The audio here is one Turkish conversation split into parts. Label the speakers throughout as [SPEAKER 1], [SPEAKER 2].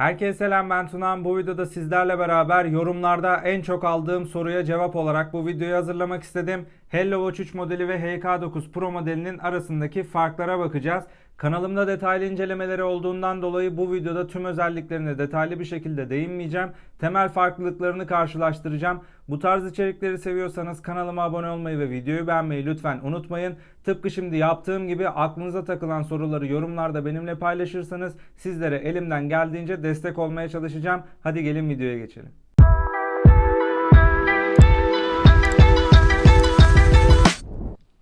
[SPEAKER 1] Herkese selam ben Tunan. Bu videoda sizlerle beraber yorumlarda en çok aldığım soruya cevap olarak bu videoyu hazırlamak istedim. Hello Watch 3 modeli ve HK9 Pro modelinin arasındaki farklara bakacağız. Kanalımda detaylı incelemeleri olduğundan dolayı bu videoda tüm özelliklerine detaylı bir şekilde değinmeyeceğim. Temel farklılıklarını karşılaştıracağım. Bu tarz içerikleri seviyorsanız kanalıma abone olmayı ve videoyu beğenmeyi lütfen unutmayın. Tıpkı şimdi yaptığım gibi aklınıza takılan soruları yorumlarda benimle paylaşırsanız sizlere elimden geldiğince destek olmaya çalışacağım. Hadi gelin videoya geçelim.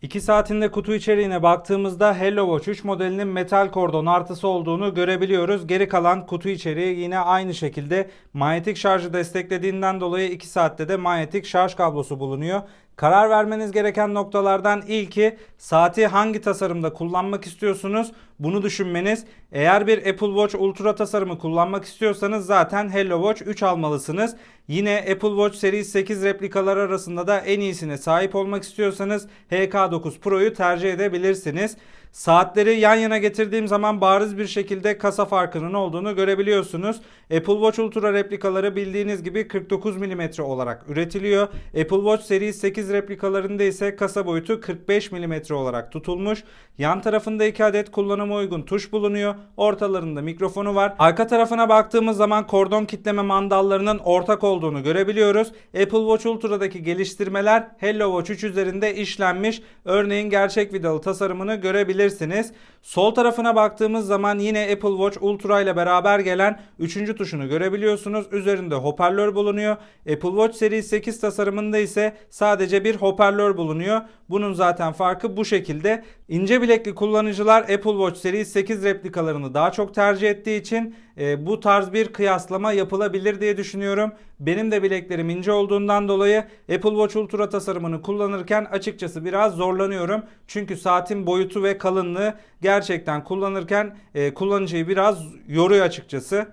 [SPEAKER 1] İki saatinde kutu içeriğine baktığımızda Hello Watch 3 modelinin metal kordon artısı olduğunu görebiliyoruz. Geri kalan kutu içeriği yine aynı şekilde manyetik şarjı desteklediğinden dolayı 2 saatte de manyetik şarj kablosu bulunuyor. Karar vermeniz gereken noktalardan ilki saati hangi tasarımda kullanmak istiyorsunuz? Bunu düşünmeniz. Eğer bir Apple Watch Ultra tasarımı kullanmak istiyorsanız zaten Hello Watch 3 almalısınız. Yine Apple Watch Series 8 replikalar arasında da en iyisine sahip olmak istiyorsanız HK9 Pro'yu tercih edebilirsiniz. Saatleri yan yana getirdiğim zaman bariz bir şekilde kasa farkının olduğunu görebiliyorsunuz. Apple Watch Ultra replikaları bildiğiniz gibi 49 mm olarak üretiliyor. Apple Watch Series 8 replikalarında ise kasa boyutu 45 mm olarak tutulmuş. Yan tarafında 2 adet kullanıma uygun tuş bulunuyor. Ortalarında mikrofonu var. Arka tarafına baktığımız zaman kordon kitleme mandallarının ortak olduğunu görebiliyoruz. Apple Watch Ultra'daki geliştirmeler Hello Watch 3 üzerinde işlenmiş. Örneğin gerçek vidalı tasarımını görebilirsiniz. Sol tarafına baktığımız zaman yine Apple Watch Ultra ile beraber gelen 3. tuşunu görebiliyorsunuz. Üzerinde hoparlör bulunuyor. Apple Watch Series 8 tasarımında ise sadece bir hoparlör bulunuyor. Bunun zaten farkı bu şekilde. İnce bilekli kullanıcılar Apple Watch Series 8 replikalarını daha çok tercih ettiği için e, bu tarz bir kıyaslama yapılabilir diye düşünüyorum. Benim de bileklerim ince olduğundan dolayı Apple Watch Ultra tasarımını kullanırken açıkçası biraz zorlanıyorum. Çünkü saatin boyutu ve kalınlığı gerçekten kullanırken e, kullanıcıyı biraz yoruyor açıkçası.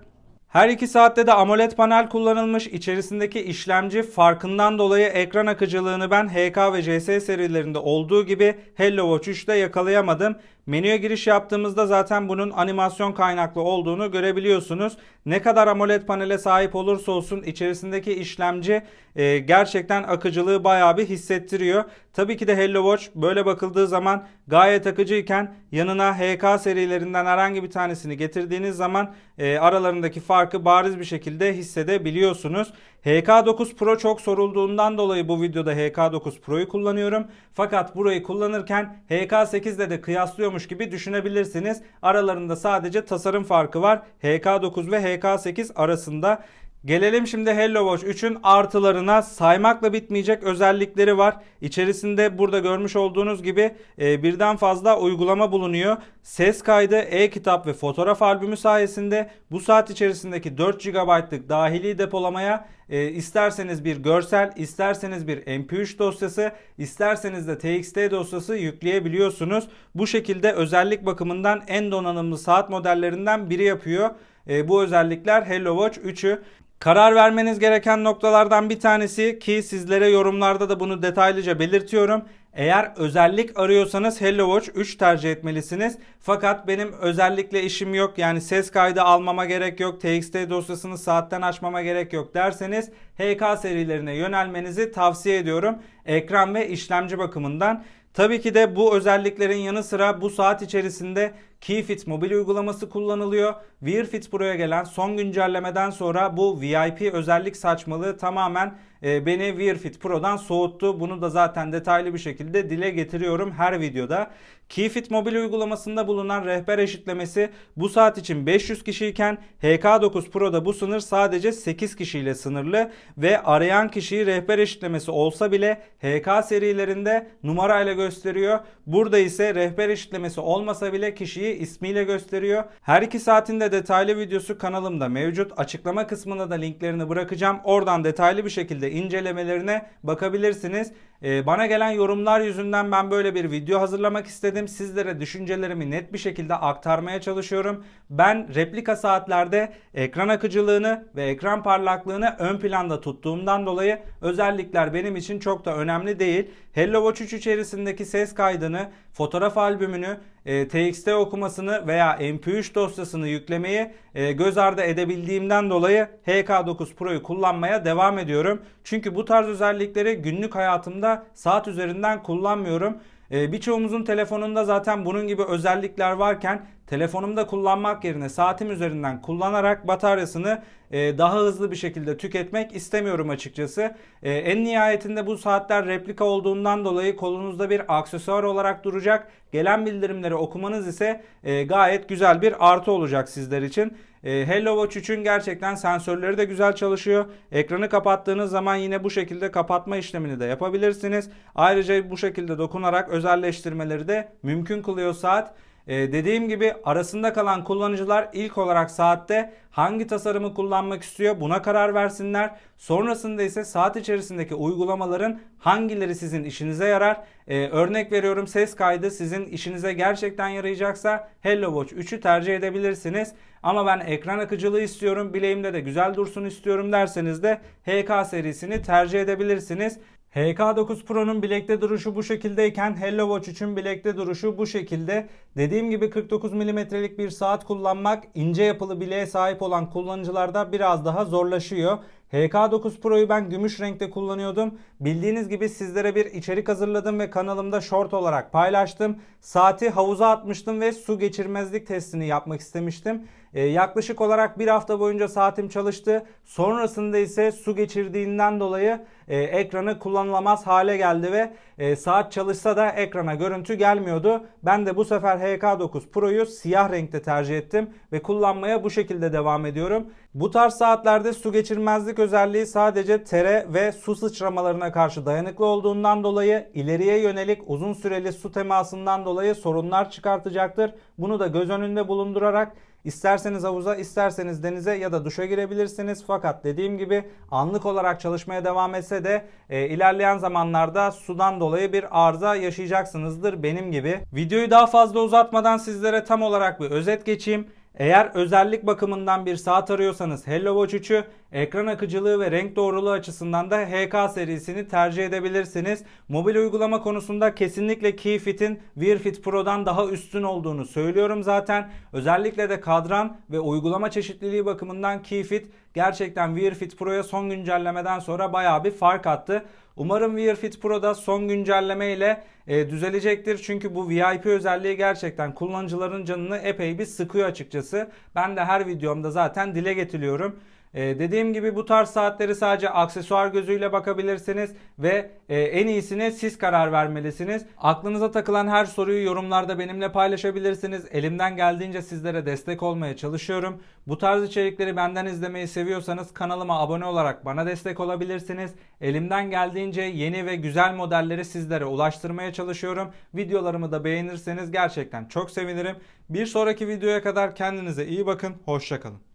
[SPEAKER 1] Her iki saatte de AMOLED panel kullanılmış. İçerisindeki işlemci farkından dolayı ekran akıcılığını ben HK ve JS serilerinde olduğu gibi Hello Watch 3'te yakalayamadım. Menüye giriş yaptığımızda zaten bunun animasyon kaynaklı olduğunu görebiliyorsunuz. Ne kadar AMOLED panele sahip olursa olsun içerisindeki işlemci e, gerçekten akıcılığı bayağı bir hissettiriyor. Tabii ki de Hello Watch böyle bakıldığı zaman gayet akıcıyken yanına HK serilerinden herhangi bir tanesini getirdiğiniz zaman e, aralarındaki farkı bariz bir şekilde hissedebiliyorsunuz. HK9 Pro çok sorulduğundan dolayı bu videoda HK9 Pro'yu kullanıyorum. Fakat burayı kullanırken HK8'de de kıyaslıyormuş gibi düşünebilirsiniz. Aralarında sadece tasarım farkı var. HK9 ve HK8 arasında. Gelelim şimdi Hello Watch 3'ün artılarına saymakla bitmeyecek özellikleri var. İçerisinde burada görmüş olduğunuz gibi e, birden fazla uygulama bulunuyor. Ses kaydı, e-kitap ve fotoğraf albümü sayesinde bu saat içerisindeki 4 GB'lık dahili depolamaya e, isterseniz bir görsel, isterseniz bir MP3 dosyası, isterseniz de TXT dosyası yükleyebiliyorsunuz. Bu şekilde özellik bakımından en donanımlı saat modellerinden biri yapıyor. E, bu özellikler Hello Watch 3'ü. Karar vermeniz gereken noktalardan bir tanesi ki sizlere yorumlarda da bunu detaylıca belirtiyorum. Eğer özellik arıyorsanız Hello Watch 3 tercih etmelisiniz. Fakat benim özellikle işim yok. Yani ses kaydı almama gerek yok. TXT dosyasını saatten açmama gerek yok derseniz HK serilerine yönelmenizi tavsiye ediyorum. Ekran ve işlemci bakımından. Tabii ki de bu özelliklerin yanı sıra bu saat içerisinde KeyFit mobil uygulaması kullanılıyor. Wear Fit Pro'ya gelen son güncellemeden sonra bu VIP özellik saçmalığı tamamen beni Wear Fit Pro'dan soğuttu. Bunu da zaten detaylı bir şekilde dile getiriyorum her videoda. KeyFit mobil uygulamasında bulunan rehber eşitlemesi bu saat için 500 kişiyken HK9 Pro'da bu sınır sadece 8 kişiyle sınırlı ve arayan kişiyi rehber eşitlemesi olsa bile HK serilerinde numarayla gösteriyor. Burada ise rehber eşitlemesi olmasa bile kişiyi ismiyle gösteriyor. Her iki saatinde detaylı videosu kanalımda mevcut. Açıklama kısmına da linklerini bırakacağım. Oradan detaylı bir şekilde incelemelerine bakabilirsiniz. Ee, bana gelen yorumlar yüzünden ben böyle bir video hazırlamak istedim. Sizlere düşüncelerimi net bir şekilde aktarmaya çalışıyorum. Ben replika saatlerde ekran akıcılığını ve ekran parlaklığını ön planda tuttuğumdan dolayı özellikler benim için çok da önemli değil. Hello Watch 3 içerisindeki ses kaydını, fotoğraf albümünü, e, TXT okumasını veya MP3 dosyasını yüklemeyi e, göz ardı edebildiğimden dolayı HK9 Pro'yu kullanmaya devam ediyorum. Çünkü bu tarz özellikleri günlük hayatımda saat üzerinden kullanmıyorum. E, birçoğumuzun telefonunda zaten bunun gibi özellikler varken telefonumda kullanmak yerine saatim üzerinden kullanarak bataryasını e, daha hızlı bir şekilde tüketmek istemiyorum açıkçası. E, en nihayetinde bu saatler replika olduğundan dolayı kolunuzda bir aksesuar olarak duracak. Gelen bildirimleri okumanız ise e, gayet güzel bir artı olacak sizler için. E, Hello Watch 3'ün gerçekten sensörleri de güzel çalışıyor. Ekranı kapattığınız zaman yine bu şekilde kapatma işlemini de yapabilirsiniz. Ayrıca bu şekilde dokunarak özelleştirmeleri de mümkün kılıyor saat. Ee, dediğim gibi arasında kalan kullanıcılar ilk olarak saatte hangi tasarımı kullanmak istiyor buna karar versinler. Sonrasında ise saat içerisindeki uygulamaların hangileri sizin işinize yarar. Ee, örnek veriyorum ses kaydı sizin işinize gerçekten yarayacaksa Hello Watch 3'ü tercih edebilirsiniz. Ama ben ekran akıcılığı istiyorum, bileğimde de güzel dursun istiyorum derseniz de HK serisini tercih edebilirsiniz. HK9 Pro'nun bilekte duruşu bu şekildeyken Hello Watch 3'ün bilekte duruşu bu şekilde. Dediğim gibi 49 mm'lik bir saat kullanmak ince yapılı bileğe sahip olan kullanıcılarda biraz daha zorlaşıyor. HK9 Pro'yu ben gümüş renkte kullanıyordum. Bildiğiniz gibi sizlere bir içerik hazırladım ve kanalımda short olarak paylaştım. Saati havuza atmıştım ve su geçirmezlik testini yapmak istemiştim. Ee, yaklaşık olarak bir hafta boyunca saatim çalıştı. Sonrasında ise su geçirdiğinden dolayı e, ekranı kullanılamaz hale geldi ve e, saat çalışsa da ekrana görüntü gelmiyordu. Ben de bu sefer HK9 Pro'yu siyah renkte tercih ettim ve kullanmaya bu şekilde devam ediyorum. Bu tarz saatlerde su geçirmezlik özelliği sadece tere ve su sıçramalarına karşı dayanıklı olduğundan dolayı ileriye yönelik uzun süreli su temasından dolayı sorunlar çıkartacaktır. Bunu da göz önünde bulundurarak İsterseniz havuza, isterseniz denize ya da duşa girebilirsiniz. Fakat dediğim gibi anlık olarak çalışmaya devam etse de e, ilerleyen zamanlarda sudan dolayı bir arıza yaşayacaksınızdır benim gibi. Videoyu daha fazla uzatmadan sizlere tam olarak bir özet geçeyim. Eğer özellik bakımından bir saat arıyorsanız Hello Watch 3'ü, ekran akıcılığı ve renk doğruluğu açısından da HK serisini tercih edebilirsiniz. Mobil uygulama konusunda kesinlikle Keyfit'in Wear Fit Pro'dan daha üstün olduğunu söylüyorum zaten. Özellikle de kadran ve uygulama çeşitliliği bakımından Keyfit gerçekten Wear Fit Pro'ya son güncellemeden sonra bayağı bir fark attı. Umarım Wear Fit Pro'da son güncelleme ile e, düzelecektir. Çünkü bu VIP özelliği gerçekten kullanıcıların canını epey bir sıkıyor açıkçası. Ben de her videomda zaten dile getiriyorum. Ee, dediğim gibi bu tarz saatleri sadece aksesuar gözüyle bakabilirsiniz ve e, en iyisine siz karar vermelisiniz. Aklınıza takılan her soruyu yorumlarda benimle paylaşabilirsiniz. Elimden geldiğince sizlere destek olmaya çalışıyorum. Bu tarz içerikleri benden izlemeyi seviyorsanız kanalıma abone olarak bana destek olabilirsiniz. Elimden geldiğince yeni ve güzel modelleri sizlere ulaştırmaya çalışıyorum. Videolarımı da beğenirseniz gerçekten çok sevinirim. Bir sonraki videoya kadar kendinize iyi bakın. Hoşçakalın.